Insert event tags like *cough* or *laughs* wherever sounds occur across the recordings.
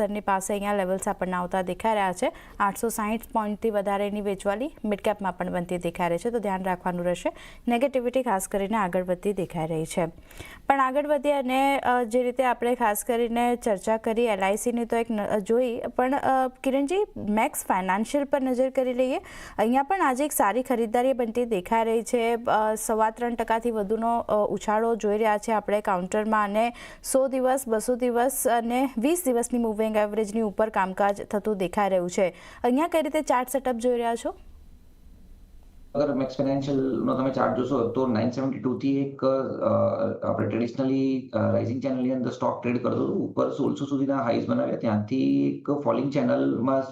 સ્તરની પાસે અહીંયા લેવલ્સ આપણને આવતા દેખાઈ રહ્યા છે. આઠસો સાહીઠ પોઈન્ટથી વધારેની વેચવાલી મિડ કેપમાં પણ બનતી દેખાઈ રહી છે. તો ધ્યાન રાખવાનું રહેશે. નેગેટિવિટી ખાસ કરીને આગળ વધતી દેખાઈ રહી છે. પણ આગળ વધી અને જે રીતે આપણે ખાસ કરીને ચર્ચા કરી એલઆઈસીની તો એક જોઈ. પણ કિરણજી મેક્સ ફાઇનાન્શિયલ પર નજર કરી લઈએ. અહીંયા પણ આજે એક સારી ખરીદદારી બનતી દેખાઈ રહી છે. સવા ત્રણ ટકાથી વધુનો ઉછાળો જોઈ રહ્યા છે આપણે કાઉન્ટરમાં અને સો દિવસ, બસો દિવસ અને વીસ દિવસની મૂવિંગ એવરેજની ઉપર કામકાજ થતું દેખાઈ રહ્યું છે. અહીંયા કઈ રીતે ચાર્ટ સેટઅપ જોઈ રહ્યા છો? અગર મેક્સ ફાઇનાન્શિયલનો તમે ચાર્ટ જોશો, તો નાઇન સેવન્ટી એક આપણે ટ્રેડિશનલી રાઇઝિંગ ચેનલની અંદર સ્ટોક ટ્રેડ કરતો હતો. ઉપર સોળસો સુધીના હાઈસ બનાવ્યા. ત્યાંથી એક ફોલિંગ ચેનલમાં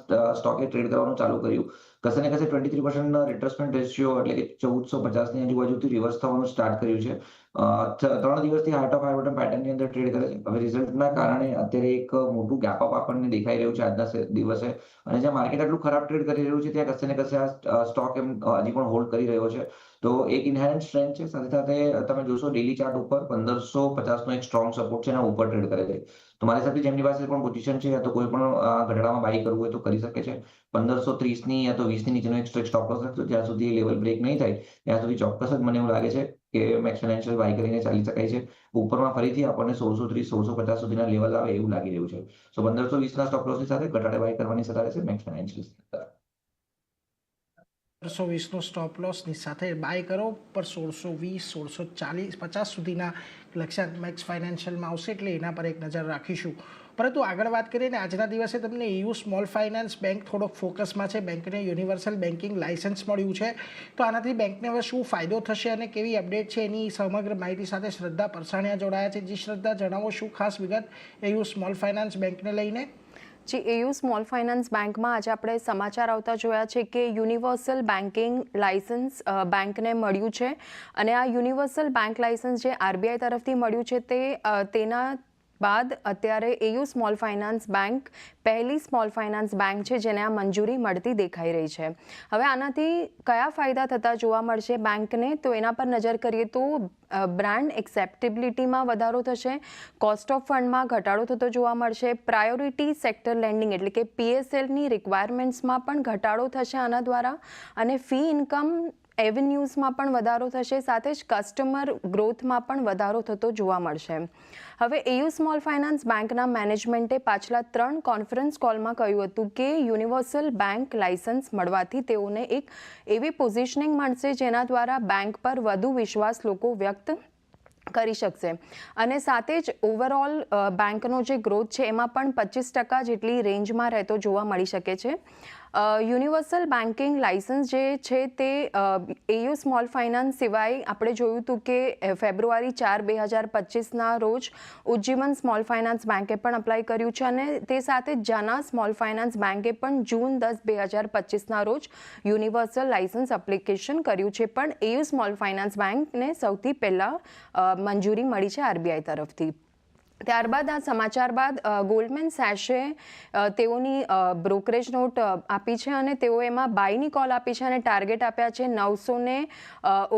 સ્ટોકે ટ્રેડ કરવાનું ચાલુ કર્યું. કશે ને કશે twenty three percent retracement ratio એટલે કે ચૌદસો પચાસની આજુબાજુથી રિવર્સ થવાનું સ્ટાર્ટ કર્યું છે. ત્રણ દિવસથી હાર્ટ ઓફ હાર્ટ બોટમ પેટર્નની અંદર ટ્રેડ કરે છે. હવે રિઝલ્ટના કારણે અત્યારે એક મોટું ગેપ અપ આપણને દેખાઈ રહ્યું છે આજના દિવસે. અને જ્યાં માર્કેટ આટલું ખરાબ ટ્રેડ કરી રહ્યું છે, ત્યાં કશે ને કશે આ સ્ટોક એમ હજી પણ હોલ્ડ કરી રહ્યો છે. તો એક ઇનહેરન્ટ સ્ટ્રેન્થ છે, સાથે સાથે તમે જોશો ડેલી ચાર્ટ ઉપર પંદરસો પચાસનો એક સ્ટ્રોંગ સપોર્ટ છે એના ઉપર ટ્રેડ કરે છે. તો મારી સાથે જેમની પાસે પણ પોઝિશન છે તો કોઈ પણ ઘટાડામાં બાય કરવું હોય તો કરી શકે છે. પંદરસો ત્રીસની યા તો વીસની નીચેનો એક સ્ટોક લોસ રાખજો. જ્યાં સુધી લેવલ બ્રેક નહીં થાય, ત્યાં સુધી ચોક્કસ જ મને એવું લાગે છે કે ફાઇનાન્શિયલ બાય કરીને ચાલી શકાય છે. ઉપરમાં ફરીથી આપણને સોળસો ત્રીસ, સોળસો પચાસ સુધીના લેવલ આવે એવું લાગી રહ્યું છે. સો પંદરસો વીસના સ્ટોપ લોસની સાથે ઘટાડે બાય કરવાની સત્તા રહેશે મેક્સ ફાઇનાન્શિયલ સોળસો વીસનો સ્ટોપ લોસની સાથે બાય કરો, પર સોળસો વીસ, સોળસો ચાલીસ, પચાસ સુધીના લક્ષ્યાંક મેક્સ ફાઇનાન્શિયલમાં આવશે એટલે એના પર એક નજર રાખીશું. પરંતુ આગળ વાત કરીએ ને, આજના દિવસે તમને યુ સ્મોલ ફાઇનાન્સ બેંક થોડોક ફોકસમાં છે. બેંકને યુનિવર્સલ બેન્કિંગ લાયસન્સ મળ્યું છે. તો આનાથી બેંકને હવે શું ફાયદો થશે અને કેવી અપડેટ છે એની સમગ્ર માહિતી સાથે શ્રદ્ધા પરસાણિયા જોડાયા છે. જી શ્રદ્ધા, જણાવો શું ખાસ વિગત એયુ સ્મોલ ફાઇનાન્સ બેંકને લઈને? જી એયુ સ્મોલ ફાઇનાન્સ બેંકમાં આજે આપણે સમાચાર આવતા જોયા છે કે યુનિવર્સલ બેન્કિંગ લાયસન્સ બેંકને મળ્યું છે. અને આ યુનિવર્સલ બેંક લાયસન્સ જે આરબીઆઈ તરફથી મળ્યું છે તે તેના બાદ અત્યારે એયુ સ્મોલ ફાઇનાન્સ બેંક પહેલી સ્મોલ ફાઇનાન્સ બેંક છે જેને આ મંજૂરી મળતી દેખાઈ રહી છે. હવે આનાથી કયા ફાયદા થતા જોવા મળશે બેંકને? તો એના પર નજર કરીએ તો બ્રાન્ડ એક્સેપ્ટેબિલિટીમાં વધારો થશે, કોસ્ટ ઓફ ફંડમાં ઘટાડો થતો જોવા મળશે, પ્રાયોરિટી સેક્ટર લેન્ડિંગ એટલે કે પીએસએલની રિક્વાયરમેન્ટ્સમાં પણ ઘટાડો થશે આના દ્વારા, અને ફી ઇન્કમ એવન્યુઝમાં પણ વધારો થશે, સાથે જ કસ્ટમર ગ્રોથમાં પણ વધારો થતો જોવા મળશે. હવે એયુ સ્મોલ ફાઇનાન્સ બેંકના મેનેજમેન્ટે પાછલા ત્રણ કોન્ફરન્સ કોલમાં કહ્યું હતું કે યુનિવર્સલ બેંક લાયસન્સ મળવાથી તેઓને એક એવી પોઝિશનિંગ મળશે જેના દ્વારા બેંક પર વધુ વિશ્વાસ લોકો વ્યક્ત કરી શકશે. અને સાથે જ ઓવરઓલ બેંકનો જે ગ્રોથ છે એમાં પણ પચીસ ટકા જેટલી રેન્જમાં રહેતો જોવા મળી શકે છે. યુનિવર્સલ બેન્કિંગ લાયસન્સ જે છે તે એયુ સ્મોલ ફાઇનાન્સ સિવાય આપણે જોયું હતું કે ફેબ્રુઆરી ચાર બે હજાર પચીસના રોજ ઉજ્જીવન સ્મોલ ફાઇનાન્સ બેંકે પણ અપ્લાય કર્યું છે અને તે સાથે જાના સ્મોલ ફાઇનાન્સ બેંકે પણ જૂન દસ બે હજાર પચીસના રોજ યુનિવર્સલ લાયસન્સ એપ્લિકેશન કર્યું છે. પણ એયુ સ્મોલ ફાઇનાન્સ બેન્કને સૌથી પહેલાં મંજૂરી મળી છે આરબીઆઈ તરફથી. ત્યારબાદ આ સમાચાર બાદ ગોલ્ડમેન સેશે તેઓની બ્રોકરેજ નોટ આપી છે અને તેઓ એમાં બાયની કોલ આપી છે અને ટાર્ગેટ આપ્યા છે નવસો ને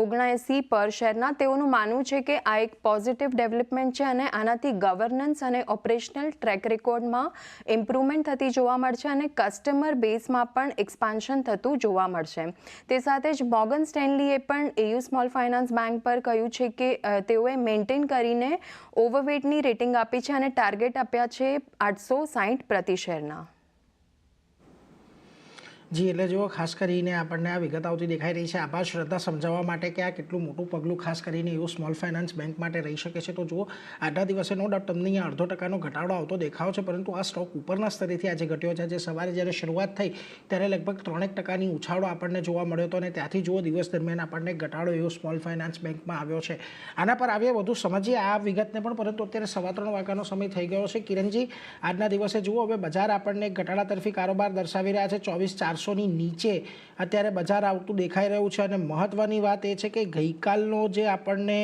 ઓગણએંસી પર શેરના. તેઓનું માનવું છે કે આ એક પોઝિટિવ ડેવલપમેન્ટ છે અને આનાથી ગવર્નન્સ અને ઓપરેશનલ ટ્રેક રેકોર્ડમાં ઇમ્પ્રુવમેન્ટ થતી જોવા મળશે અને કસ્ટમર બેઝમાં પણ એક્સપાન્શન થતું જોવા મળશે. તે સાથે જ મોગન સ્ટેનલીએ પણ એયુ સ્મોલ ફાઇનાન્સ બેંક પર કહ્યું છે કે તેઓએ મેન્ટેન કરીને ઓવરવેટની રેટિંગ આપી છે અને ટાર્ગેટ આપ્યા છે આઠસો સાહીઠ પ્રતિ શેરના. જી, એટલે જો ખાસ કરીને આપણને આ વિગત આવતી દેખાઈ રહી છે. આભાર, શ્રદ્ધા સમજાવવા માટે કે આ કેટલું મોટું પગલું ખાસ કરીને એવું સ્મોલ ફાઇનાન્સ બેંક માટે રહી શકે છે. તો જુઓ આજના દિવસે નો ડાઉટ તમને અહીંયા અડધો ટકાનો ઘટાડો આવતો દેખાવ છે, પરંતુ આ સ્ટોક ઉપરના સ્તરેથી આજે ઘટ્યો છે. આજે સવારે જ્યારે શરૂઆત થઈ, ત્યારે લગભગ ત્રણેક ટકાની ઉછાળો આપણને જોવા મળ્યો હતો અને ત્યાંથી જુઓ, દિવસ દરમિયાન આપણને ઘટાડો એવો સ્મોલ ફાઇનાન્સ બેંકમાં આવ્યો છે. આના પર આવીએ, વધુ સમજીએ આ વિગતને પણ, પરંતુ અત્યારે સવા ત્રણ વાગ્યાનો સમય થઈ ગયો છે. કિરણજી, આજના દિવસે જુઓ, હવે બજાર આપણને ઘટાડા તરફી કારોબાર દર્શાવી રહ્યા છે. ચોવીસ ચારસોની નીચે અત્યારે બજાર આવતું દેખાઈ રહ્યું છે અને મહત્ત્વની વાત એ છે કે ગઈકાલનો જે આપણને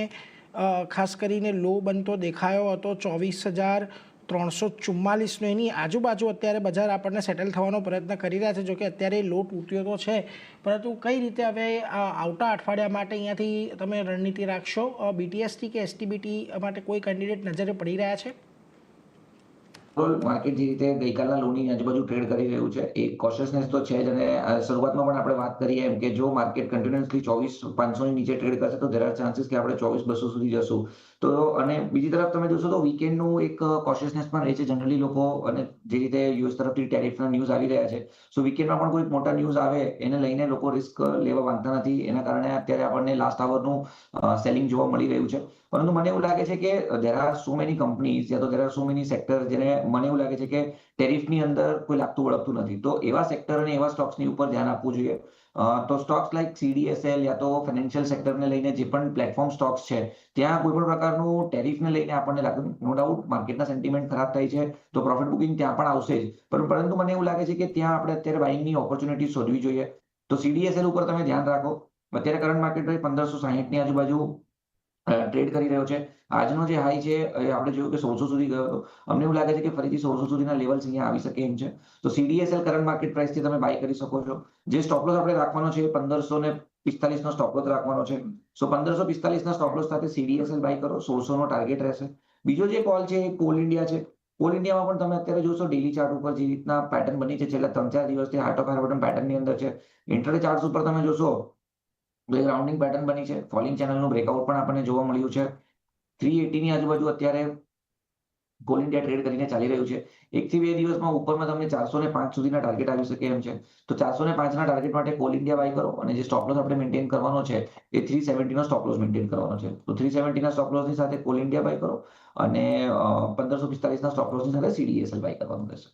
ખાસ કરીને લો બનતો દેખાયો હતો ચોવીસ હજાર ત્રણસો ચુમ્માલીસનો, એની આજુબાજુ અત્યારે બજાર આપણને સેટલ થવાનો પ્રયત્ન કરી રહ્યા છે, જોકે અત્યારે લો તૂટ્યો તો છે. પરંતુ કઈ રીતે હવે આવતા અઠવાડિયા માટે અહીંયાથી તમે રણનીતિ રાખશો? બીટીએસટી કે એસટીબીટી માટે કોઈ કેન્ડિડેટ નજરે પડી રહ્યા છે? માર્કેટ જે રીતે ગઈકાલના લોની આજુબાજુ ટ્રેડ કરી રહ્યું છે, એ કોશિયસનેસ તો છે જ અને શરૂઆતમાં પણ આપણે વાત કરીએ એમ કે જો માર્કેટ કન્ટિન્યુઅસલી ચોવીસ પાંચસોની નીચે ટ્રેડ કરશે તો ધેર આર ચાન્સીસ કે આપણે ચોવીસ બસો સુધી જશું. તો અને બીજી તરફ તમે જોશો તો વીકેન્ડનું એક કોશિયસનેસ પણ રહે છે. જનરલી લોકો અને જે રીતે યુએસ તરફથી ટેરિફના ન્યૂઝ આવી રહ્યા છે. સો વીકેન્ડમાં પણ કોઈ મોટા ન્યૂઝ આવે, એને લઈને લોકો રિસ્ક લેવા માંગતા નથી. એના કારણે અત્યારે આપણને લાસ્ટ આવરનું સેલિંગ જોવા મળી રહ્યું છે. પરંતુ મને એવું લાગે છે કે there are so many companies યા તો there are so many sector જેને મને એવું લાગે છે કે ટેરિફની અંદર કોઈ લાગતું વળગતું નથી. તો એવા સેક્ટર અને એવા સ્ટોક્સની ઉપર ધ્યાન આપવું જોઈએ. તો સ્ટોક્સ લાઈક સીડીએસએલ યા તો ફાઇનાન્શિયલ સેક્ટરને લઈને જે પણ પ્લેટફોર્મ સ્ટોક્સ છે, ત્યાં કોઈ પણ પ્રકારનું ટેરિફને લઈને આપણને લાગે નો ડાઉટ માર્કેટના સેન્ટિમેન્ટ ખરાબ થાય છે, તો પ્રોફિટ બુકિંગ ત્યાં પણ આવશે જ. પર- પરંતુ મને એવું લાગે છે કે ત્યાં આપણે અત્યારે બાઇંગની ઓપોર્ચ્યુનિટી શોધવી જોઈએ. તો સીડીએસએલ ઉપર તમે ધ્યાન રાખો. અત્યારે કરંટ માર્કેટ પ્રાઇસ પંદરસો સાહીઠની આજુબાજુ. ટ્રેડ કરી રહ્યો છે. આજનો જે હાઈ છે આપણે જોયું કે સોળસો સુધી ગયો હતો. અમને એવું લાગે છે કે ફરીથી સોળસો સુધીના લેવલ્સ અહીંયા આવી શકે એમ છે. તો સીડીએસએલ કરંટ માર્કેટ પ્રાઇસથી તમે બાય કરી શકો છો. જે સ્ટોપ લોસ આપણે રાખવાનો છે એ પંદરસો ને પિસ્તાલીસ નો સ્ટોપ લોસ રાખવાનો છે. સો પંદરસો પિસ્તાલીસ ના સ્ટોપ લોસ સાથે સીડીએસએલ બાય કરો. સોળસો નો ટાર્ગેટ રહેશે. બીજો જે કોલ છે, એ કોલ ઇન્ડિયા છે. કોલ ઇન્ડિયામાં પણ તમે અત્યારે જોશો ડેલી ચાર્ટ ઉપર જે રીતના પેટર્ન બની છે. છેલ્લા ત્રણ ચાર દિવસથી હાર્ટ ઓફ બટન પેટર્નની અંદર છે. ઇન્ટરડે ચાર્ટ ઉપર તમે જોશો એક રાઉન્ડિંગ પેટર્ન બની છે. ફોલિંગ ચેનલનું બ્રેકઆઉટ પણ આપણને જોવા મળ્યું છે. થ્રી એટીની આજુબાજુ અત્યારે કોલ ઇન્ડિયા ટ્રેડ કરીને ચાલી રહ્યું છે. એક થી બે દિવસમાં ઉપરમાં તમને ચારસો ને પાંચ સુધીના ટાર્ગેટ આવી શકે એમ છે. તો ચારસો ને પાંચના ટાર્ગેટ માટે કોલ ઇન્ડિયા બાય કરો અને જે સ્ટોપ લોસ આપણે મેન્ટેન કરવાનો છે, એ થ્રી સેવન્ટીનો સ્ટોપ લોસ મેન્ટેન કરવાનો છે. તો થ્રી સેવન્ટીના સ્ટોપ લોસની સાથે કોલ ઇન્ડિયા બાય કરો અને પંદરસો પિસ્તાલીસના સ્ટોપ લોસની સાથે સીડીએસએલ બાય કરવાનું રહેશે.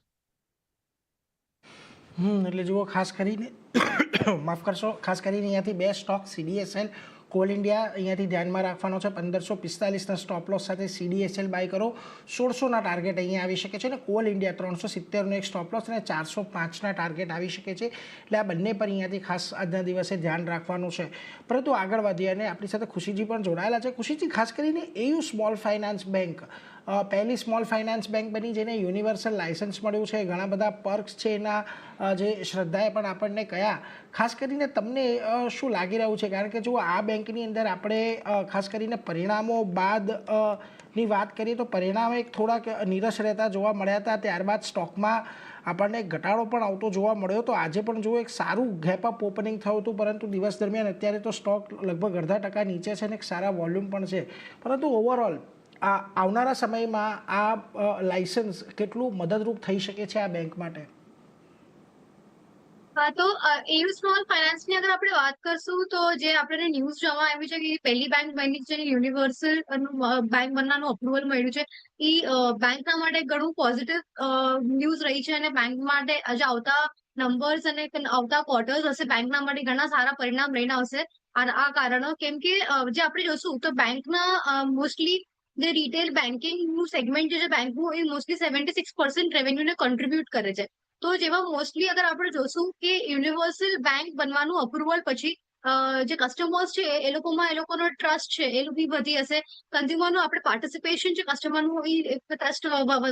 હમ, એટલે જુઓ, ખાસ કરીને, *coughs* માફ કરશો, ખાસ કરીને અહીંયાથી બે સ્ટોક સીડીએસએલ કોલ ઇન્ડિયા અહીંયાથી ધ્યાનમાં રાખવાનો છે. પંદરસો પિસ્તાલીસના સ્ટોપ લોસ સાથે સીડીએસએલ બાય કરો. સોળસોના ટાર્ગેટ અહીંયા આવી શકે છે અને કોલ ઇન્ડિયા ત્રણસો સિત્તેરનો એક સ્ટોપ લોસ અને ચારસો પાંચના ટાર્ગેટ આવી શકે છે. એટલે આ બંને પર અહીંયાથી ખાસ આજના દિવસે ધ્યાન રાખવાનું છે. પરંતુ આગળ વધીએ અને આપણી સાથે ખુશીજી પણ જોડાયેલા છે. ખુશીજી, ખાસ કરીને એયુ સ્મોલ ફાઇનાન્સ બેંક પહેલી સ્મોલ ફાઇનાન્સ બેંક બની જેને યુનિવર્સલ લાયસન્સ મળ્યું છે. ઘણા બધા પર્ક્સ છે એના જે શ્રદ્ધાએ પણ આપણને કયા. ખાસ કરીને તમને શું લાગી રહ્યું છે? કારણ કે જો આ બેંકની અંદર આપણે ખાસ કરીને પરિણામો બાદની વાત કરીએ તો પરિણામ એક થોડાક નીરસ રહેતા જોવા મળ્યા હતા. ત્યારબાદ સ્ટોકમાં આપણને ઘટાડો પણ આવતો જોવા મળ્યો તો આજે પણ જો એક સારું ગેપ અપ ઓપનિંગ થયું હતું, પરંતુ દિવસ દરમિયાન અત્યારે તો સ્ટોક લગભગ અડધા ટકા નીચે છે અને એક સારા વોલ્યુમ પણ છે. પરંતુ ઓવરઓલ આ આવનારા સમયમાં આ લાયસન્સ કેટલું મદદરૂપ થઈ શકે છે આ બેંક માટે? તો એયુ સ્મોલ ફાઇનાન્સની અગર આપણે વાત કરશું, તો જે આપણને ન્યૂઝ જોવા આવ્યું છે કે પહેલી બેંક બની છે યુનિવર્સલ બેંક બનવાનું અપ્રુવલ મળ્યું છે, એ બેંકના માટે ઘણું પોઝિટિવ ન્યૂઝ રહી છે અને બેંક માટે આજે આવતા નંબર્સ અને આવતા ક્વાર્ટર્સ હશે બેંકના માટે ઘણા સારા પરિણામ લઈને આવશે. આ કારણો, કેમ કે જે આપણે જોશું, તો બેંકના મોસ્ટલી જે રિટેલ બેન્કિંગનું સેગમેન્ટ જે છે બેંકનું એ મોસ્ટલી સેવન્ટી સિક્સ પર્સન્ટ રેવન્યુને કોન્ટ્રીબ્યુટ કરે છે. તો જેમાં મોસ્ટલી અગર આપણે જોશું કે યુનિવર્સલ બેંક બનવાનું અપ્રુવલ પછી જે કસ્ટમર્સ છે, એ લોકોમાં એ લોકોનો ટ્રસ્ટ છે, એ બી વધી હશે. કન્ઝ્યુમરનું આપણે પાર્ટિસિપેશન છે કસ્ટમરનું એ ટ્રસ્ટ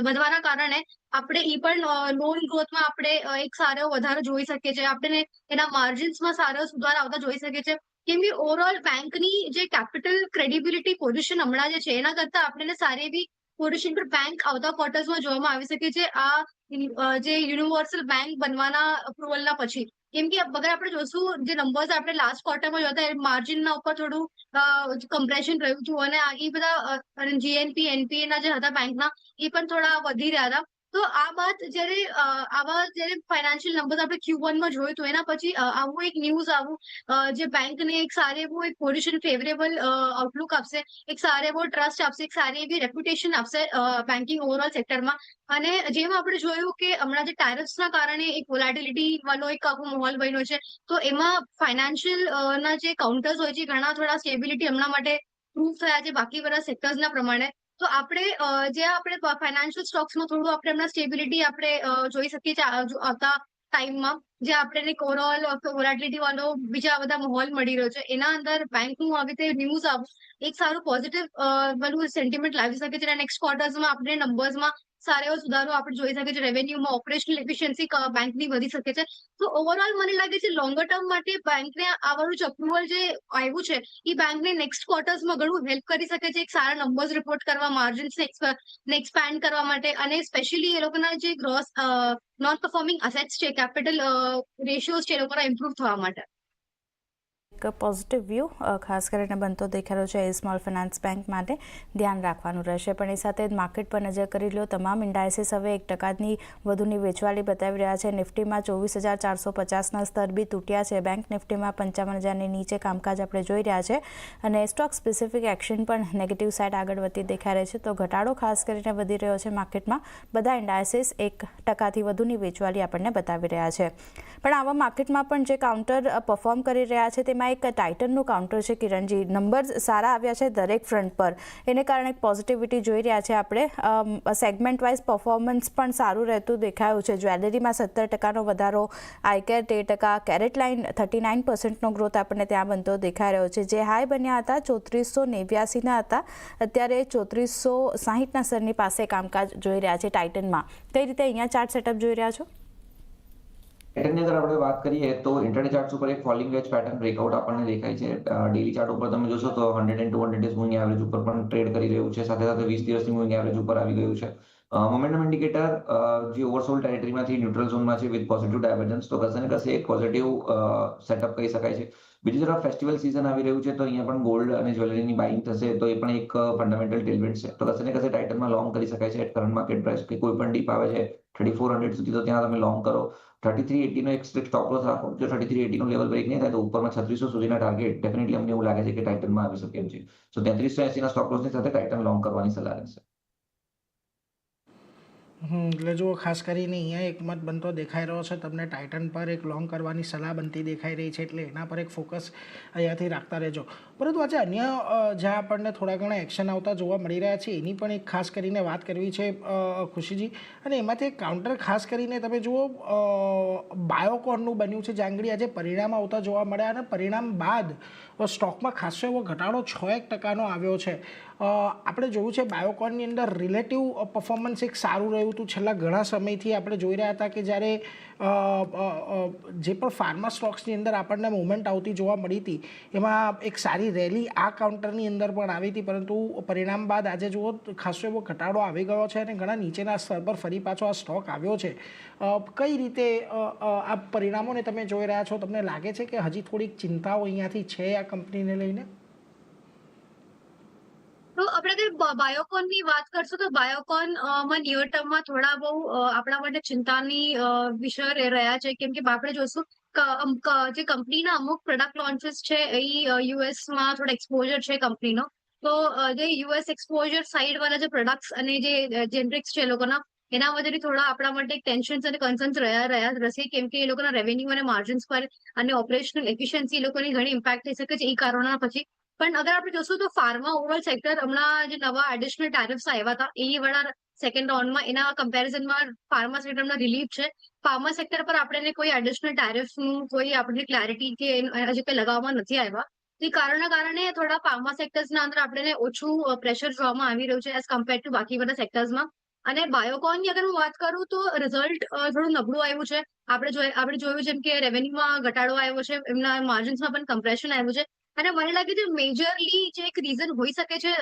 વધવાના કારણે આપણે એ પણ લોન ગ્રોથમાં આપણે એક સારો વધારો જોઈ શકીએ છીએ. આપણે એના માર્જિન્સમાં સારો સુધાર આવતા જોઈ શકીએ છીએ. કેમ કે ઓવરઓલ બેંકની જે કેપિટલ ક્રેડિબિલિટી પોઝિશન હમણાં જે છે, એના કરતા આપણને સારી એવી પોઝિશન પર બેંક આવતા ક્વાર્ટર્સમાં જોવામાં આવી શકે છે, આ જે યુનિવર્સલ બેંક બનવાના અપ્રુવલના પછી. કેમ કે અગર આપણે જોશું જે નંબર્સ આપણે લાસ્ટ ક્વાર્ટરમાં જોતા એ માર્જિનના ઉપર થોડું કમ્પ્રેશન રહ્યું હતું અને એ બધા જીએનપી એનપીએ ના જે હતા બેંકના એ પણ થોડા વધી રહ્યા હતા. તો આ વાત જ્યારે આવા જ્યારે ફાઇનાન્શિયલ નંબર આપણે ક્યુ વનમાં જોયું તો એના પછી આવું એક ન્યૂઝ આવું જે બેંકને એક સારી એવું એક પોઝિશન ફેવરેબલ આઉટલુક આપશે, એક સારો એવો ટ્રસ્ટ આપશે, એક સારી એવી રેપ્યુટેશન આપશે બેન્કિંગ ઓવરઓલ સેક્ટરમાં અને જેમાં આપણે જોયું કે હમણાં જે ટેરિફ્સના કારણે એક વોલાટિલિટી વાળો એક આખો માહોલ બન્યો છે, તો એમાં ફાઇનાન્શિયલ ના જે કાઉન્ટર્સ હોય છે ઘણા થોડા સ્ટેબિલિટી હમણાં માટે પ્રૂફ થયા છે, બાકી બધા સેક્ટર્સના પ્રમાણે. તો આપણે જે આપણે ફાઇનાન્શિયલ સ્ટોક્સમાં થોડું આપણે હમણાં સ્ટેબિલિટી આપણે જોઈ શકીએ છીએ આવતા ટાઈમમાં જે આપણને ઓવરઓલ વોલાટિલિટી વાળો બીજા બધા માહોલ મળી રહ્યો છે. એના અંદર બેંકનું આવી રીતે ન્યૂઝ આવું, એક સારું પોઝિટિવ વાળું સેન્ટિમેન્ટ લાવી શકે છે. નેક્સ્ટ ક્વાર્ટર્સમાં આપણે નંબર્સમાં સારો એવો સુધારો આપણે જોઈ શકીએ છીએ. રેવન્યુમાં ઓપરેશનલ એફિશિયન્સી બેંકની વધી શકે છે. તો ઓવરઓલ મને લાગે છે લોંગર ટર્મ માટે બેંકને આવવાનું જે અપ્રુવલ જે આવ્યું છે, એ બેંકને નેક્સ્ટ ક્વાર્ટર્સમાં ઘણું હેલ્પ કરી શકે છે. એક સારા નંબર્સ રિપોર્ટ કરવા માર્જિન્સને એક્સપેન્ડ કરવા માટે અને સ્પેશિયલી એ લોકોના જે ગ્રોસ નોન પરફોર્મિંગ અસેટ્સ છે કેપિટલ રેશિયોઝ છે એ લોકોના ઇમ્પ્રુવ થવા માટે. એક પોઝિટિવ વ્યૂ ખાસ કરીને બનતો દેખાઈ રહ્યો છે એ સ્મોલ ફિનાન્સ બેંક માટે ધ્યાન રાખવાનું રહેશે. પણ એ સાથે માર્કેટ પર નજર કરી લો, તમામ ઇન્ડાઇસીસ હવે એક ટકાની વધુની વેચવાલી બતાવી રહ્યા છે. નિફ્ટીમાં ચોવીસ હજાર ચારસો પચાસના સ્તર બી તૂટ્યા છે. બેંક નિફ્ટીમાં પંચાવન હજારની નીચે કામકાજ આપણે જોઈ રહ્યા છે અને સ્ટોક સ્પેસિફિક એક્શન પણ નેગેટિવ સાઇડ આગળ વધતી દેખાઈ રહી છે. તો ઘટાડો ખાસ કરીને વધી રહ્યો છે માર્કેટમાં. બધા ઇન્ડાઇસીસ એક ટકાથી વધુની વેચવાલી આપણને બતાવી રહ્યા છે. પણ આવા માર્કેટમાં પણ જે કાઉન્ટર પરફોર્મ કરી રહ્યા છે તેમાં એક ટાઇટનનું કાઉન્ટર છે, કિરણજી. નંબર્સ સારા આવ્યા છે દરેક ફ્રન્ટ પર. એને કારણે પોઝિટિવિટી જોઈ રહ્યા છે આપણે. સેગમેન્ટ વાઇઝ પરફોર્મન્સ પણ સારું રહેતું દેખાયું છે. જ્વેલરીમાં સત્તર ટકાનો વધારો આઈકેર તેર ટકા કેરેટ લાઇન થર્ટી નાઇન પર્સન્ટનો ગ્રોથ આપણને ત્યાં બનતો દેખાઈ રહ્યો છે. જે હાઈ બન્યા હતા, ચોત્રીસો નેવ્યાસીના હતા. અત્યારે ચોત્રીસો સાહીઠના સરની પાસે કામકાજ જોઈ રહ્યા છે ટાઇટનમાં કઈ રીતે અહીંયા ચાર્ટ સેટઅપ જોઈ રહ્યા છો? પેટર્નની અગર આપણે વાત કરીએ તો ઇન્ટરડે ચાર્ટ્સ ઉપર એક ફોલિંગ વેજ પેટર્ન બ્રેકઆઉટ આપણને દેખાય છે. ડેલી ચાર્ટ ઉપર તમે જોશો તો hundred and two hundred days moving average ઉપર પણ ટ્રેડ કરી રહ્યું છે. સાથે સાથે વીસ દિવસની મૂવિંગ એવરેજ ઉપર આવી ગયું છે. મોમેન્ટમ ઇન્ડિકેટર જે ઓવરસોલ ટેરેટરીમાંથી ન્યુટ્રલ ઝોનમાં છે વિથ પોઝિટિવ ડાયવર્જન્સ તો કશે ને કશે એક પોઝિટિવ સેટઅપ કહી શકાય છે. બીજી તરફ ફેસ્ટિવલ સિઝન આવી રહ્યું છે, તો અહીંયા પણ ગોલ્ડ અને જ્વેલરીની બાઇંગ થશે, તો એ પણ એક ફંડામેન્ટલ ટેલવેન્ટ છે. તો કશે ને કશે ટાઇટનમાં લોંગ કરી શકાય છે એટ કરંટ માર્કેટ પ્રાઇસ કે કોઈ પણ ડીપ આવે છે થર્ટી ફોર હંડ્રેડ સુધી તો ત્યાં તમે લોંગ કરો. થર્ટી થ્રી એટીનો એક સ્ટ્રિક સ્ટોપ લોસ રાખો, જો થર્ટી થ્રી એટીનો લેવલ બ્રેક નહીં થાય તો ઉપરમાં છત્રીસો સુધીના ટાર્ગેટ ડેફિનેટલી અમને એવું લાગે છે કે ટાઇટનમાં આવી શકે એમ છે. સો તેત્રીસો એસીના સ્ટોપ લોસની સાથે ટાઇટન લોંગ કરવાની સલાહ રહેશે. એટલે જુઓ, ખાસ કરીને અહીંયા એક મત બનતો દેખાઈ રહ્યો છે. તમને ટાઇટન પર એક લોંગ કરવાની સલાહ બનતી દેખાઈ રહી છે, એટલે એના પર એક ફોકસ અહીંયાથી રાખતા રહેજો. પરંતુ આજે અન્ય જ્યાં આપણને થોડા ઘણા એક્શન આવતા જોવા મળી રહ્યા છે, એની પણ એક ખાસ કરીને વાત કરવી છે ખુશીજી. અને એમાંથી એક કાઉન્ટર ખાસ કરીને તમે જુઓ બાયોકોનનું બન્યું છે. જાંગડી આજે પરિણામ આવતા જોવા મળ્યા અને પરિણામ બાદ સ્ટોકમાં ખાસો એવો ઘટાડો છ એક ટકાનો આવ્યો છે. આપણે જોયું છે બાયોકોનની અંદર રિલેટિવ પરફોર્મન્સ એક સારું રહ્યું હતું. છેલ્લા ઘણા સમયથી આપણે જોઈ રહ્યા હતા કે જ્યારે જે પણ ફાર્મા સ્ટોક્સની અંદર આપણને મુવમેન્ટ આવતી જોવા મળી હતી, એમાં એક સારી રેલી આ કાઉન્ટરની અંદર પણ આવી હતી, પરંતુ પરિણામ બાદ આજે જુઓ ખાસો એવો ઘટાડો આવી ગયો છે અને ઘણા નીચેના સ્તર પર ફરી પાછો આ સ્ટોક આવ્યો છે. કઈ રીતે આ પરિણામોને તમે જોઈ રહ્યા છો? તમને લાગે છે કે હજી થોડીક ચિંતાઓ અહીંયાથી છે આ કંપનીને લઈને? તો આપણે અગર બાયોકોનની વાત કરશું તો બાયોકોનમાં નિયર ટર્મમાં થોડા બહુ આપણા માટે ચિંતાની વિષય રહી રહ્યા છે. કેમ કે આપણે જોશું જે કંપનીના અમુક પ્રોડક્ટ લોન્ચીસ છે, એ યુએસમાં થોડા એક્સપોઝર છે કંપનીનો. તો જે યુએસ એક્સપોઝર સાઈડ વાળા જે પ્રોડક્ટ્સ અને જે જેનરિક્સ છે એ લોકોના, એના વધારે થોડા આપણા માટે ટેન્શન્સ અને કન્સર્ન્સ રહ્યા રહ્યા રહેશે. કેમ કે એ લોકોના રેવન્યુ અને માર્જિન્સ પર અને ઓપરેશનલ એફિશિયન્સી એ લોકોની ઘણી ઇમ્પેક્ટ થઈ શકે છે. એ કારણોના પછી પણ અગર આપણે જોશું તો ફાર્મા ઓવરઓલ સેક્ટર હમણાં જે નવા એડિશનલ ટેરિફ્સ આવ્યા હતા, એ વડા સેકન્ડ રાઉન્ડમાં એના કમ્પેરિઝનમાં ફાર્મા સેક્ટરમાં રિલીફ છે. ફાર્મા સેક્ટર પર આપણે કોઈ એડિશનલ ટેરિફનું કોઈ આપણને ક્લેરિટી કે હજી કંઈ લગાવવામાં નથી આવ્યા તો એ કારણના કારણે થોડા ફાર્મા સેક્ટર્સના અંદર આપણને ઓછું પ્રેશર જોવામાં આવી રહ્યું છે એઝ કમ્પેર ટુ બાકી બધા સેક્ટર્સમાં અને બાયોકોનની અગર હું વાત કરું તો રિઝલ્ટ થોડું નબળું આવ્યું છે. આપણે આપણે જોયું જેમ કે રેવન્યુમાં ઘટાડો આવ્યો છે, એમના માર્જિન્સમાં પણ કમ્પ્રેશન આવ્યું છે. અને મને લાગે છે મેજરલી જે એક રીઝન હોઈ શકે છે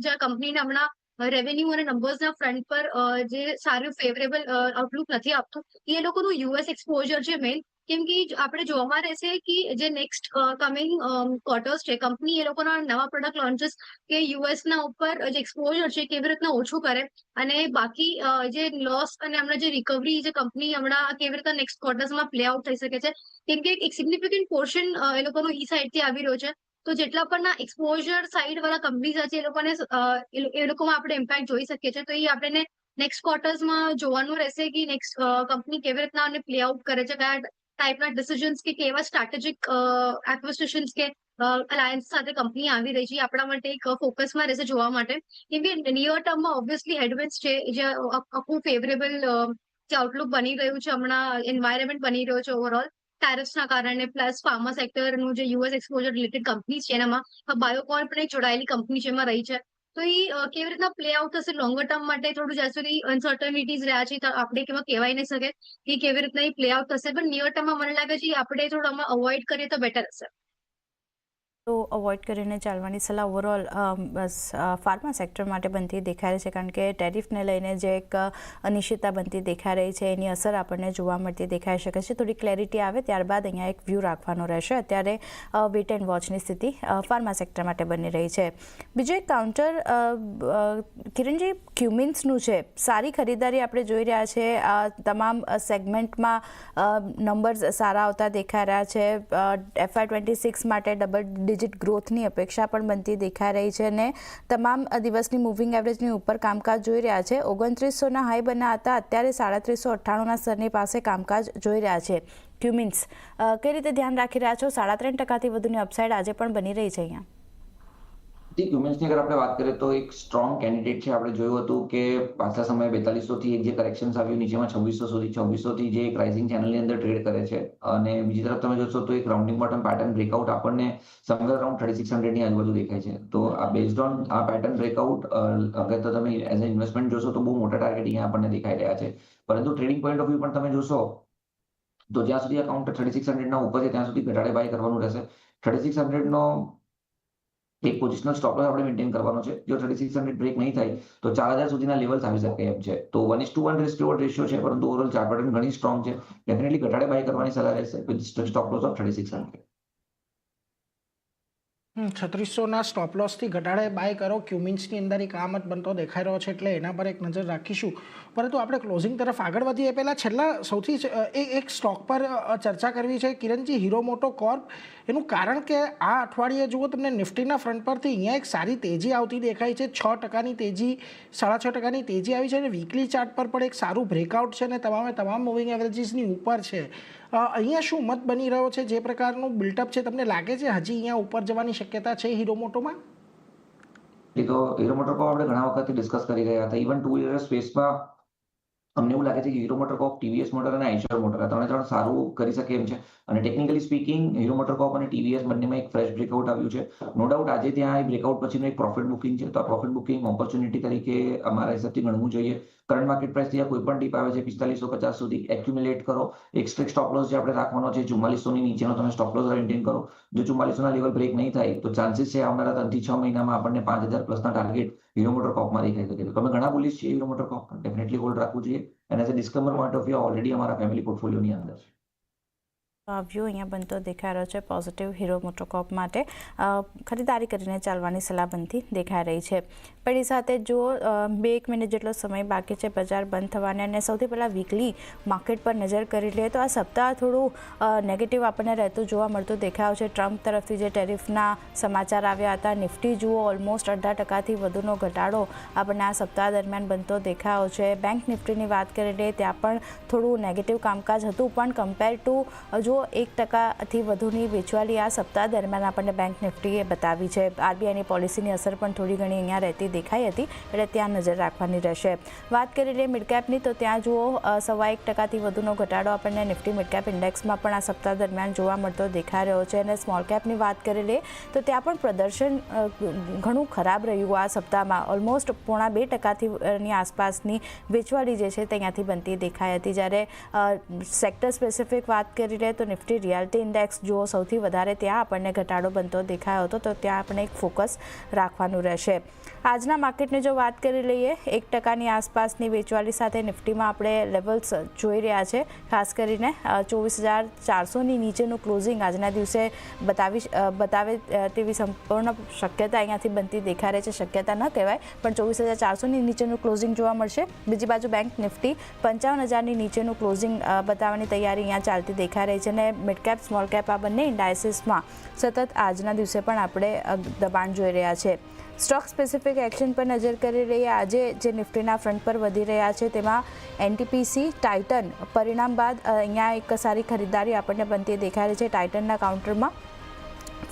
જે કંપનીને હમણાં રેવન્યુ અને નંબર્સના ફ્રન્ટ પર જે સારું ફેવરેબલ આઉટલુક નથી આપતું, એ લોકોનું યુએસ એક્સપોઝર છે મેઇન કેમ કે આપણે જોવામાં રહેશે કે જે નેક્સ્ટ કમિંગ ક્વાર્ટર્સ છે કંપની એ લોકોના નવા પ્રોડક્ટ લોન્ચીસ કે યુએસના ઉપર જે એક્સપોઝર છે કેવી રીતના ઓછું કરે અને બાકી જે લોસ અને હમણાં જે રિકવરી જે કંપની હમણાં કેવી રીતના નેક્સ્ટ ક્વાર્ટર્સમાં પ્લે આઉટ થઈ શકે છે, કેમ કે એક સિગ્નિફિકન્ટ પોર્શન એ લોકોનો ઈ સાઈડથી આવી રહ્યો છે. તો જેટલા પણ એક્સપોઝર સાઈડ વાળા કંપનીઝ છે એ લોકોને એ લોકોમાં આપણે ઇમ્પેક્ટ જોઈ શકીએ છીએ. તો એ આપણે નેક્સ્ટ ક્વાર્ટર્સમાં જોવાનું રહેશે કે નેક્સ્ટ કંપની કેવી રીતના પ્લે આઉટ કરે છે, કયા ટાઈપના ડિસિઝન્સ કે કેવા સ્ટ્રેટેજિક એક્વિસ્ટિશન્સ કે અલાયન્સ સાથે કંપની આવી રહી છે આપણા માટે એક ફોકસમાં રહેશે જોવા માટે. કેમ કે નિયર ટર્મમાં ઓબ્વિયસલી હેડવિન્સ છે જે આખું ફેવરેબલ જે આઉટલુક બની રહ્યું છે, હમણાં એન્વાયરમેન્ટ બની રહ્યો છે ઓવરઓલ ટેરિફ્સના કારણે પ્લસ ફાર્મા સેક્ટરનું જે યુએસ એક્સપોઝર રિલેટેડ કંપનીઝ છે એનામાં બાયોકોન પણ એક જોડાયેલી કંપની છે, એમાં રહી છે. તો એ કેવી રીતના પ્લે આઉટ થશે લોંગર ટર્મ માટે થોડું જ્યાં સુધી અનસર્ટનિટીઝ રહ્યા છે આપણે કેવા કહેવાય નહીં શકે કે કેવી રીતના એ પ્લે આઉટ થશે. પણ નિયર ટર્મમાં મને લાગે છે આપણે થોડું આમાં અવોઇડ કરીએ તો બેટર હશે. તો અવોઇડ કરીને ચાલવાની સલાહ ઓવરઓલ બસ ફાર્મા સેક્ટર માટે બનતી દેખાઈ રહી છે. કારણ કે ટેરિફને લઈને જે એક અનિશ્ચિતતા બનતી દેખાઈ રહી છે, એની અસર આપણને જોવા મળતી દેખાઈ શકે છે. થોડી ક્લેરિટી આવે ત્યારબાદ અહીંયા એક વ્યૂ રાખવાનો રહેશે. અત્યારે વેટ એન્ડ વોચની સ્થિતિ ફાર્મા સેક્ટર માટે બની રહી છે. બીજું એક કાઉન્ટર કિરણજી ક્યુમિન્સનું છે. સારી ખરીદારી આપણે જોઈ રહ્યા છે. તમામ સેગમેન્ટમાં નંબર્સ સારા આવતા દેખાઈ રહ્યા છે. એફઆઈ ટ્વેન્ટી સિક્સ માટે ડબલ ડિજિટ ગ્રોથની અપેક્ષા પણ બનતી દેખાઈ રહી છે અને તમામ દિવસની મૂવિંગ એવરેજની ઉપર કામકાજ જોઈ રહ્યા છે. ઓગણત્રીસોના હાઈ બન્યા હતા, અત્યારે સાડત્રીસો અઠ્ઠાણુંના સ્તરની પાસે કામકાજ જોઈ રહ્યા છે. ક્યુમિન્સ કઈ રીતે ધ્યાન રાખી રહ્યા છો? સાડા ત્રણ ટકાથી વધુની અપસાઇડ આજે પણ બની રહી છે અહીંયા. જી હ્યુમન્સની અગર આપણે વાત કરીએ તો એક સ્ટ્રોંગ કેન્ડિડેટ છે. આપણે જોયું હતું કે પાછલા સમયે બેતાલીસો થી એક જે કરેક્શન આવ્યું, નીચેમાં છવ્વીસો સુધી છવ્વીસો થી જે એક રાઇઝિંગ ચેનલની અંદર ટ્રેડ કરે છે. અને બીજી તરફ તમે જોશો તો એક રાઉન્ડિંગ બોટમ પેટર્ન બ્રેકઆઉટ આપણને સમવેર અરાઉન્ડ થર્ટી સિક્સ હંડ્રેડની આજુબાજુ દેખાય છે. તો આ બેઝડ ઓન આ પેટર્ન બ્રેકઆઉટ અગર તો તમે એઝ અ ઇન્વેસ્ટમેન્ટ જોશો તો બહુ મોટા ટાર્ગેટ અહીંયા આપણને દેખાઈ રહ્યા છે. પરંતુ ટ્રેડિંગ પોઈન્ટ ઓફ વ્યૂ પણ તમે જોશો તો જ્યાં સુધી આ કાઉન્ટર થર્ટી સિક્સ હંડ્રેડના ઉપર છે, ત્યાં સુધી ઘટાડે બાય કરવાનું રહેશે. થર્ટી સિક્સ હંડ્રેડનો એક પોઝિશનલ સ્ટોપ લોસ આપણે મેન્ટેન કરવાનો છે. જો થર્ટી સિક્સ હંડ્રેડ બ્રેક નહીં થાય, તો ચાર હજાર સુધીના લેવલ્સ આવી શકે એમ છે. તો one is two one reward ratio છે, પરંતુ ઓવરઓલ ચાર્ટ પેટર્ન ઘણી સ્ટ્રોંગ છે. ડેફિનેટલી ઘટાડે બાય કરવાની સલાહ રહેશે. Stop loss of thirty six hundred છત્રીસોના stop લોસથી ઘટાડે બાય કરો. ક્યુમિન્સની અંદર એક આમત બનતો દેખાઈ રહ્યો છે એટલે એના પર એક નજર રાખીશું. પરંતુ આપણે ક્લોઝિંગ તરફ આગળ વધીએ. પહેલાં છેલ્લા સૌથી એક સ્ટોક પર ચર્ચા કરવી છે કિરણજી હીરો મોટો કોર્પ એનું કારણ કે આ અઠવાડિયે જુઓ તમને નિફ્ટીના ફ્રન્ટ પરથી અહીંયા એક સારી તેજી આવતી દેખાય છે. છ ટકાની તેજી, સાડા છ ટકાની તેજી આવી છે અને વીકલી ચાર્ટ પર પણ એક સારું બ્રેકઆઉટ છે અને તમામે તમામ મૂવિંગ એવરેજીસની ઉપર છે. અહીંયા શું મત બની રહ્યો છે? જે પ્રકારનું બિલ્ટઅપ છે તમને લાગે છે? હજી અહીંયા ઉપર જવાની શક્યતા છે હીરો મોટોમાં? તો હીરો મોટો આપણે ઘણા વખતથી ડિસ્કસ કરી રહ્યા હતા. ઇવન ટુ વ્હીલર સ્પેસમાં અમને એવું લાગે છે કે Hero Motor Corp TVS Motor અને આઈશર મોટર ત્રણે ત્રણ સારું કરી શકે એમ છે. અને ટેકનિકલી સ્પીકિંગ હીરો મોટર કોપ અને ટીવીએસ બંનેમાં એક ફ્રેશ બ્રેકઆઉટ આવ્યું છે. નો ડાઉટ આજે ત્યાં બ્રેકઆઉટ પછીનું એક પ્રોફિટ બુકિંગ છે. તો આ પ્રોફિટ બુકિંગ ઓપોર્ચ્યુનિટી તરીકે અમારા હિસાબથી ગણવું જોઈએ. કરંટ માર્કેટ પ્રાઇસ ત્યાં કોઈ પણ ડીપ આવે છે, પિસ્તાલીસો પચાસ સુધી એક્યુમ્યુલેટ કરો. એક સ્ટ્રિક સ્ટોપ લોસ જે આપણે રાખવાનો છે, ચુમ્માલીસોની નીચેનો તમે સ્ટોપ લોસ મેન્ટેન કરો. જો ચુમ્માલીસોના લેવલ બ્રેક નહીં થાય, તો ચાન્સીસ છે આવનારા ત્રણથી છ મહિનામાં આપણને પાંચ હજાર પ્લસના ટાર્ગેટ હીરો મોટર કોપમાં દેખાઈ શકે છે. અમે ઘણા બોલીશ છીએ હીરો મોટર કોપ ડેફિનેટલી હોલ્ડ રાખવું જોઈએ. અને as a disclaimer point of view already અમારા ફેમિલી પોર્ટફોલિયોની અંદર છે. વ્યૂ અહીંયા બનતો દેખાઈ રહ્યો છે પોઝિટિવ હીરો મોટોકોપ માટે. ખરીદારી કરીને ચાલવાની સલાહ બનતી દેખાઈ રહી છે. પણ એ સાથે જો બે એક મિનિટ જેટલો સમય બાકી છે બજાર બંધ થવાને અને સૌથી પહેલાં વીકલી માર્કેટ પર નજર કરી લઈએ તો આ સપ્તાહ થોડું નેગેટિવ આપણને રહેતું જોવા મળતું દેખાયું છે. ટ્રમ્પ તરફથી જે ટેરિફના સમાચાર આવ્યા હતા, નિફ્ટી જુઓ ઓલમોસ્ટ અડધા ટકાથી વધુનો ઘટાડો આપણને આ સપ્તાહ દરમિયાન બનતો દેખાયો છે. બેંક નિફ્ટીની વાત કરી લઈએ, ત્યાં પણ થોડું નેગેટિવ કામકાજ હતું, પણ કમ્પેર ટુ જો એક ટકાથી વધુની વેચવાલી આ સપ્તાહ દરમિયાન આપણને બેંક નિફ્ટીએ બતાવી છે. આરબીઆઈની પોલિસીની અસર પણ થોડી ઘણી અહીંયા રહેતી દેખાઈ હતી, એટલે ત્યાં નજર રાખવાની રહેશે. વાત કરી લઈએ મિડકેપની, તો ત્યાં જુઓ સવા એક ટકાથી વધુનો ઘટાડો આપણને નિફ્ટી મિડકેપ ઇન્ડેક્સમાં પણ આ સપ્તાહ દરમિયાન જોવા મળતો દેખાઈ રહ્યો છે. અને સ્મોલ કેપની વાત કરી લઈએ, તો ત્યાં પણ પ્રદર્શન ઘણું ખરાબ રહ્યું આ સપ્તાહમાં. ઓલમોસ્ટ પોણા બે ટકાથી આસપાસની વેચવાલી જે છે તે અહીંયાથી બનતી દેખાઈ હતી. જ્યારે સેક્ટર સ્પેસિફિક વાત કરી લઈએ તો નિફ્ટી રિયાલિટી ઇન્ડેક્સ જુઓ, સૌથી વધારે ત્યાં આપણને ઘટાડો બનતો દેખાયો હતો, તો ત્યાં આપણે એક ફોકસ રાખવાનું રહેશે. આજના માર્કેટની જો વાત કરી લઈએ, એક ટકાની આસપાસની વેચવાલી સાથે નિફ્ટીમાં આપણે લેવલ્સ જોઈ રહ્યા છે. ખાસ કરીને ચોવીસ હજાર ચારસોની નીચેનું ક્લોઝિંગ આજના દિવસે બતાવી બતાવે તેવી સંપૂર્ણ શક્યતા અહીંયાથી બનતી દેખાઈ રહી છે. શક્યતા ન કહેવાય, પણ ચોવીસ હજાર ચારસોની નીચેનું ક્લોઝિંગ જોવા મળશે. બીજી બાજુ બેંક નિફ્ટી પંચાવન હજારની નીચેનું ક્લોઝિંગ બતાવવાની તૈયારી અહીંયા ચાલતી દેખાઈ રહી છે અને મિડ કેપ સ્મોલ કેપ આ બંને ઇન્ડાયસિસમાં સતત આજના દિવસે પણ આપણે દબાણ જોઈ રહ્યા છે. સ્ટોક સ્પેસિફિક એક્શન પર નજર કરી રહીએ આજે જે નિફ્ટીના ફ્રન્ટ પર વધી રહ્યા છે, તેમાં એનટીપીસી ટાઇટન પરિણામ બાદ અહીંયા એક સારી ખરીદારી આપણને બનતી રહી છે ટાઇટનના કાઉન્ટરમાં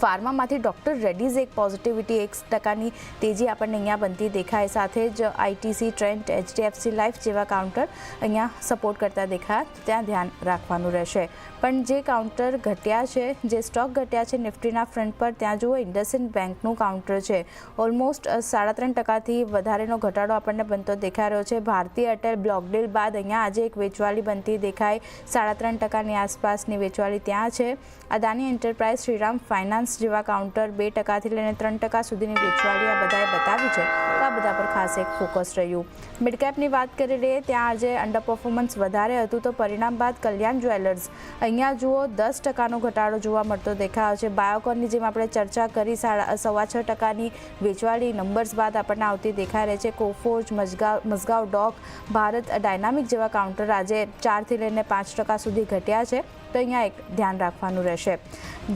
ફાર્મામાંથી ડૉક્ટર રેડ્ડીઝ એક પોઝિટિવિટી, એક ટકાની તેજી આપણને અહીંયા બનતી દેખાય. સાથે જ આઈટીસી ટ્રેન્ડ એચડીએફસી, લાઈફ જેવા કાઉન્ટર અહીંયા સપોર્ટ કરતા દેખાયા. ત્યાં ધ્યાન રાખવાનું રહેશે. પણ જે કાઉન્ટર ઘટ્યા છે, જે સ્ટોક ઘટ્યા છે નિફ્ટીના ફ્રન્ટ પર, ત્યાં જુઓ, ઇન્ડસઇન્ડ બેંકનું કાઉન્ટર છે. ઓલમોસ્ટ સાડા ત્રણ ટકાથી વધારેનો ઘટાડો આપણને બનતો દેખાઈ રહ્યો છે. ભારતીય એરટેલ બ્લોક ડીલ બાદ અહીંયા આજે એક વેચવાલી બનતી દેખાય સાડા ત્રણ ટકાની આસપાસની વેચવાલી ત્યાં છે. અદાની એન્ટરપ્રાઇઝ શ્રીરામ ફાઇનાન્સ જેવા કાઉન્ટર બે ટકાથી લઈને ત્રણ ટકા સુધીની વેચવાલી આ બધાએ બતાવી છે તો આ બધા પર ખાસ એક ફોકસ રહ્યું. મિડકેપની વાત કરી લઈએ, ત્યાં આજે અંડર પરફોર્મન્સ વધારે હતું તો પરિણામ બાદ કલ્યાણ જ્વેલર્સ. અહીંયા જુઓ, દસ ટકાનો ઘટાડો જોવા મળતો દેખાયો છે. બાયોકોનની જેમ આપણે ચર્ચા કરી, સાડા સવા છ ટકાની વેચવાળી નંબર્સ બાદ આપણને આવતી દેખાઈ રહી છે. Coforge Mazagon Mazagon Dock, Bharat Dynamics જેવા કાઉન્ટર આજે ચારથી લઈને પાંચ ટકા સુધી ઘટ્યા છે. તો અહીંયા એક ધ્યાન રાખવાનું રહેશે.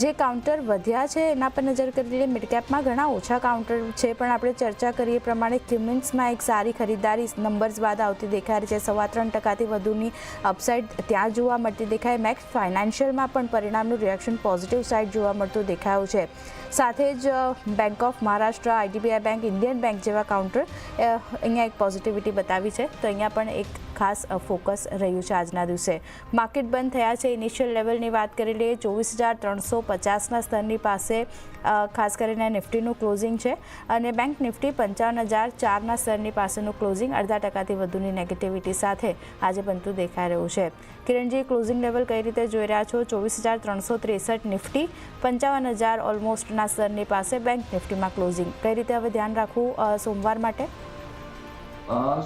જે કાઉન્ટર વધ્યા છે, એના પર નજર કરી લઈએ. મિડકેપમાં ઘણા ઓછા કાઉન્ટર છે, પણ આપણે ચર્ચા કરીએ પ્રમાણે ક્યુમિન્સમાં એક સારી ખરીદારી નંબર્સ બાદ આવતી દેખાય છે. સવા ત્રણ ટકાથી વધુની અપસાઇડ ત્યાં જોવા મળતી દેખાય મેક્સ ફાઇનાન્શિયલમાં પણ પરિણામનું રિએક્શન પોઝિટિવ સાઇડ જોવા મળતું દેખાયું છે. સાથે જ bank of Maharashtra IDBI bank Indian bank જેવા કાઉન્ટર અહીંયા એક પોઝિટિવિટી બતાવી છે. તો અહીંયા પણ એક ખાસ ફોકસ રહ્યું છે આજના દિવસે. માર્કેટ બંધ થયા છે. ઇનિશિયલ લેવલની વાત કરી લઈએ, ચોવીસ હજાર ત્રણસો પચાસના સ્તરની પાસે ખાસ કરીને નિફ્ટીનું ક્લોઝિંગ છે અને બેંક નિફ્ટી પંચાવન હજાર ચારના સ્તરની પાસેનું ક્લોઝિંગ અડધા ટકાથી વધુની નેગેટિવિટી સાથે આજે બનતું દેખાઈ રહ્યું છે. કિરણજી ક્લોઝિંગ લેવલ કઈ રીતે જોઈ રહ્યા છો? ચોવીસ હજાર ત્રણસો ત્રેસઠ નિફ્ટી, પંચાવન હજાર ઓલમોસ્ટના સ્તરની પાસે બેંક નિફ્ટીમાં ક્લોઝિંગ કઈ રીતે હવે ધ્યાન રાખવું સોમવાર માટે?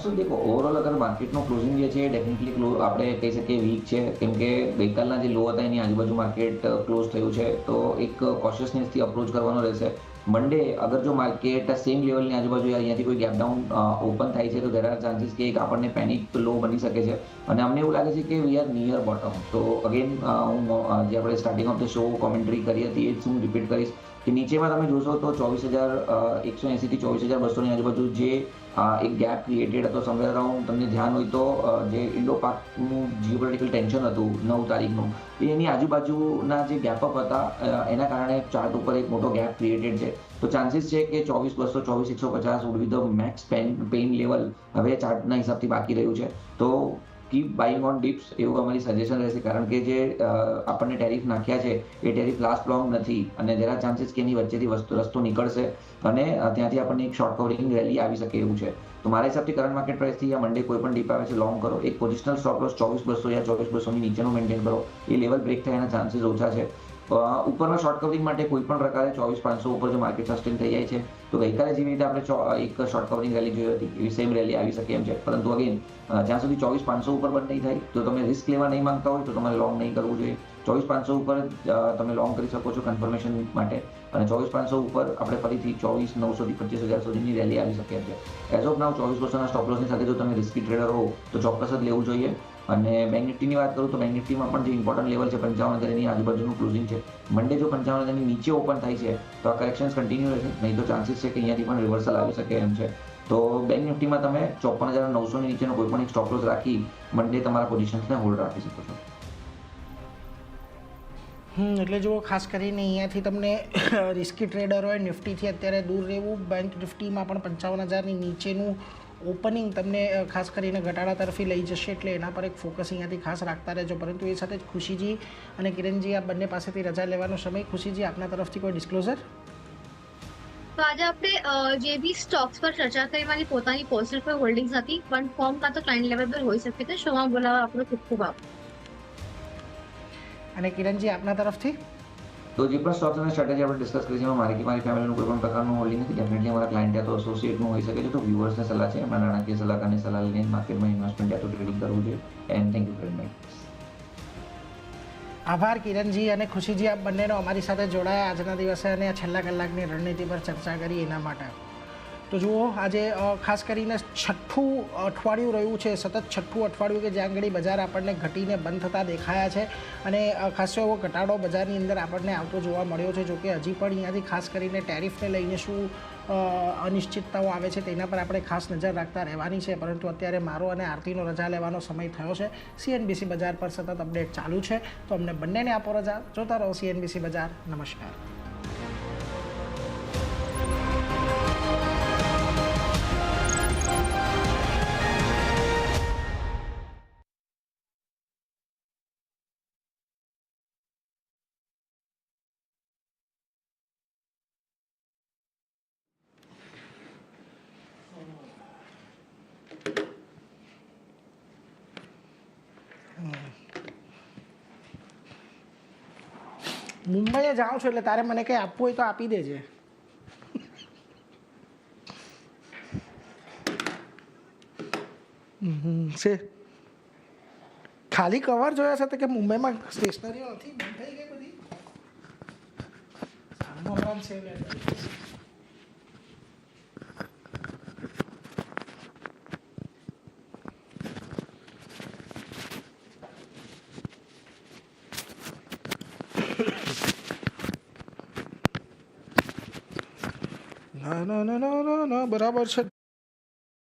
સો દેખો ઓવરઓલ અગર માર્કેટનો ક્લોઝિંગ જે છે ડેફિનેટલી ક્લો આપણે કહી શકીએ વીક છે. કેમ કે ગઈકાલના જે લો હતા, એની આજુબાજુ માર્કેટ ક્લોઝ થયું છે. તો એક કોશિયસનેસથી અપ્રોચ કરવાનો રહેશે. મંડે અગર જો માર્કેટ સેમ લેવલની આજુબાજુ અહીંયાથી કોઈ ગેપ ડાઉન ઓપન થાય છે, તો દેર આર ચાન્સીસ કે એક આપણને પેનિક લો બની શકે છે. અને અમને એવું લાગે છે કે વી આર નિયર બોટમ તો અગેન હું જે આપણે starting of the show commentary કરી હતી, એ જ હું રિપીટ કરીશ. કે નીચેમાં તમે જોશો તો ચોવીસ હજાર એકસો એંસીથી ચોવીસ હજાર બસોની આજુબાજુ જે એક ગેપ ક્રિએટેડ હતો. સમવેર અરાઉન્ડ તમને ધ્યાન હોય તો જે ઇન્ડો પાકનું જીઓપોલિટિકલ ટેન્શન હતું, નવ તારીખનું એની આજુબાજુના જે ગેપઅપ હતા એના કારણે ચાર્ટ ઉપર એક મોટો ગેપ ક્રિએટેડ છે. તો ચાન્સીસ છે કે ચોવીસ બસો, ચોવીસ એકસો પચાસ ઉડવી તો મેક્સ પેન પેઇન લેવલ હવે ચાર્ટના હિસાબથી બાકી રહ્યું છે. તો કીપ બાઇંગ ઓન ડિપ્સ એવું અમારી સજેશન રહેશે. કારણ કે જે આપણને ટેરિફ નાખ્યા છે, એ ટેરિફ લાસ્ટ લોંગ નથી અને જરા ચાન્સીસ કે એની વચ્ચેથી વસ્તુ, રસ્તો નીકળશે અને ત્યાંથી આપણને એક શોર્ટ કવરિંગ રેલી આવી શકે એવું છે. તો મારા હિસાબથી કરંટ માર્કેટ પ્રાઇસથી યા મંડે કોઈ પણ ડીપ આવે છે લોંગ કરો. એક પોઝિશનલ સ્ટોપ લોસ ચોવીસ બસો યા ચોવીસ બસોની નીચેનું મેન્ટેન કરો. એ લેવલ બ્રેક થયાના ચાન્સીસ ઓછા છે. ઉપરના શોર્ટ કવરિંગ માટે કોઈ પણ પ્રકારે ચોવીસ પાંચસો ઉપર જો માર્કેટ સસ્ટેન થઈ જાય છે, તો ગઈકાલે જેવી રીતે આપણે એક શોર્ટ કવરિંગ રેલી જોઈ હતી, એવી સેમ રેલી આવી શકે એમ છે. પરંતુ અગેન જ્યાં સુધી ચોવીસ પાંચસો ઉપર બંધ નહીં થાય, તો તમે રિસ્ક લેવા નહીં માંગતા હોય, તો તમારે લોંગ નહીં કરવું જોઈએ. ચોવીસ પાંચસો ઉપર તમે લોંગ કરી શકો છો કન્ફર્મેશન માટે. અને ચોવીસ પાંચસો ઉપર આપણે ફરીથી ચોવીસ નવસોથી પચીસ હજાર સુધીની રેલી આવી શકે છે. એઝ ઓફ નાવ ચોવીસ પર્સન્ટના સ્ટોપલોસની સાથે જો તમે રિસ્કી ટ્રેડર હો, તો ચોક્કસ જ લેવું જોઈએ. અને બેંક નિફ્ટીની વાત કરું તો બેંક નિફ્ટીમાં પણ જે ઇમ્પોર્ટન્ટ લેવલ છે, પંચાવન હજારની આજુબાજુનું ક્લોઝિંગ છે. મંડે જો પંચાવન હજારની નીચે ઓપન થાય છે, તો આ કરેક્શન્સ કન્ટિન્યુ રહેશે. નહીં તો ચાન્સીસ છે કે અહીંયાથી પણ રિવર્સલ આવી શકે એમ છે. તો બેંક નિફ્ટીમાં તમે ચોપન હજાર નવસોની નીચેનો કોઈ પણ એક સ્ટોપ લોસ રાખી મંડે તમારા પોઝિશન્સને હોલ્ડ રાખી શકો છો. હમ, એટલે જુઓ, ખાસ કરીને અહીંયાથી તમને *laughs* રિસ્કી ટ્રેડર હોય, નિફ્ટીથી અત્યારે દૂર રહેવું બેંક નિફ્ટીમાં પણ પંચાવન હજારની નીચેનું ઓપનિંગ તમને ખાસ કરીને ઘટાડા તરફી લઈ જશે એટલે એના પર એક ફોકસ અહીંયાથી ખાસ રાખતા રહેજો. પરંતુ એ સાથે જ ખુશીજી અને કિરણજી આ બંને પાસેથી રજા લેવાનો સમય. ખુશીજી આપના તરફથી કોઈ ડિસ્ક્લોઝર તો આજે આપણે જે બી સ્ટોક્સ પર ચર્ચા કરી મારી પોતાની પર્સનલ કોઈ હોલ્ડિંગ્સ હતી પણ ફોર્મ કાં તો ક્લાયન્ટ લેવલ પર હોઈ શકે છે. શોમાં બોલાવવા આપણો ખૂબ ખૂબ આભાર. અને કિરણજી આપના તરફથી? તો જે પણ સ્ટોક્સ અને સ્ટ્રેટેજી આપણે ડિસ્કસ કરી છે, એમાં મારી કે મારી ફેમિલીનું કોઈ પણ પ્રકારનું હોલ્ડિંગ નથી. ડેફિનેટલી અમારા ક્લાયન્ટ યા તો એસોસિએટનું હોઈ શકે છે, તો વ્યુઅર્સને સલાહ છે, એમના નાણાકીય સલાહકારની સલાહ લઈને માર્કેટમાં ઇન્વેસ્ટમેન્ટ યા તો ટ્રેડિંગ કરવું જોઈએ એન્ડ થેન્ક યુ મચ આભાર કિરણજી અને ખુશીજી, આપ બંનેનો અમારી સાથે જોડાયા આજના દિવસે અને આ છેલ્લા કલાકની રણનીતિ પર ચર્ચા કરી એના માટે. તો જુઓ, આજે ખાસ કરીને છઠ્ઠું અઠવાડિયું રહ્યું છે, સતત છઠ્ઠું અઠવાડિયું કે જ્યાં આગળ બજાર આપણને ઘટીને બંધ થતા દેખાયા છે અને ખાસો એવો ઘટાડો બજારની અંદર આપણને આવતો જોવા મળ્યો છે, જોકે હજી પણ અહીંયાથી ખાસ કરીને ટેરિફને લઈને શું અનિશ્ચિતતાઓ આવે છે તેના પર આપણે ખાસ નજર રાખતા રહેવાની છે. પરંતુ અત્યારે મારો અને આરતીનો રજા લેવાનો સમય થયો છે. સીએનબીસી બજાર પર સતત અપડેટ ચાલુ છે. તો અમને બંનેને આપો રજા. જોતા રહો સીએનબીસી બજાર. નમસ્કાર. મુંબઈએ જાઉં છું એટલે તારે મને કંઈ આપવું હોય તો આપી દેજે. છે. ખાલી કવર જોયા છે તો કે મુંબઈમાં સ્ટેશનરીઓ નથી? થઈ ગઈ બધી. હાલમાં હમણાં જ